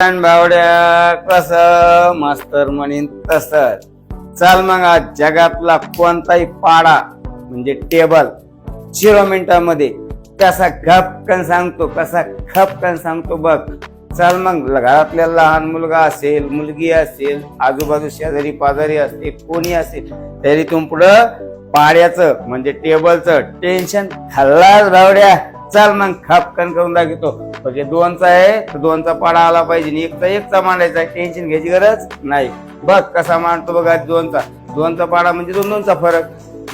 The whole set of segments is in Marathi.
लहान बावड्या कस मास्तर म्हणीन तस. चल मग आज जगातला कोणताही पाडा म्हणजे टेबल झिरो मिनिटामध्ये कसा घपकन सांगतो कसा खपकन सांगतो बघ. चल मग घरातल्या लहान मुलगा असेल मुलगी असेल आजूबाजू शेजारी पाजारी असते कोणी असेल तरी तुम पुढं पाड्याचं म्हणजे टेबलचं टेन्शन खाल्लाच रावड्या चल मग खपकन करून दाखवतो. म्हणजे दोनचा आहे तर दोनचा पाडा आला पाहिजे. आणि एकचा एकचा मांडायचा टेन्शन घ्यायची गरज नाही. बघ कसा मांडतो बघा दोनचा. दोनचा पाडा म्हणजे दोन दोनचा फरक.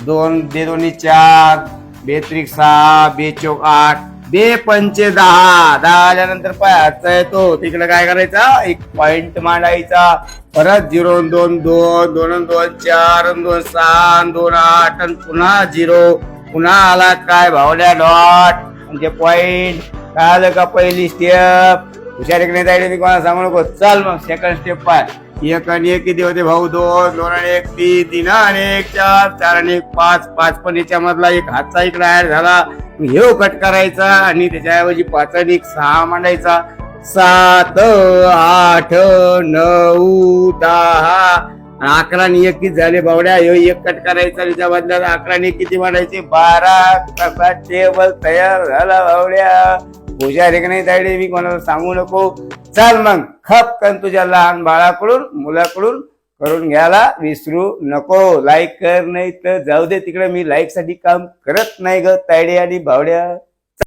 दोन बे दोन्ही चार बेत्रिक सहा बे चौक आठ बे पंचे दहा. दहा आल्यानंतर पायाचा येतो तिकडे काय करायचा? एक पॉइंट मांडायचा. परत झिरो दोन दोन दोन अन दोन चार अन दोन सहा दोन आठ आणि पुन्हा झिरो. पुन्हा आला काय? भावल्या डॉट म्हणजे पॉइंट काय आलं का पहिली स्टेप हुशारीकडे जायला मी कोणाला सांगू नको. चल मग सेकंड स्टेप पाय. एक आणि एक किती होते भाऊ? दोन दोन आणि एक तीन तीन आणि एक चार चार आणि एक पाच. पाच पण याच्यामधला एक हातचा इकडे ऍड झाला. हे कट करायचा आणि त्याच्याऐवजी पाच आणि एक सहा मांडायचा. सात आठ नऊ दहा. आणि अकरा आणि एक किती झाले बावड्या? ह्यो एक कट करायचा त्याच्या बदल्यात अकरा आणि किती मांडायचे? बारा. कसा टेबल तयार झाला बावड्या? हुशार एक नाही जायडे मी कोणाला सांगू नको. चल मग खप कारण तुझ्या लहान बाळाकडून मुलाकडून करून घ्यायला विसरू नको. लाईक कर नाही तर जाऊ दे तिकडे. मी लाईकसाठी काम करत नाही ग तायडे आणि भावड्या.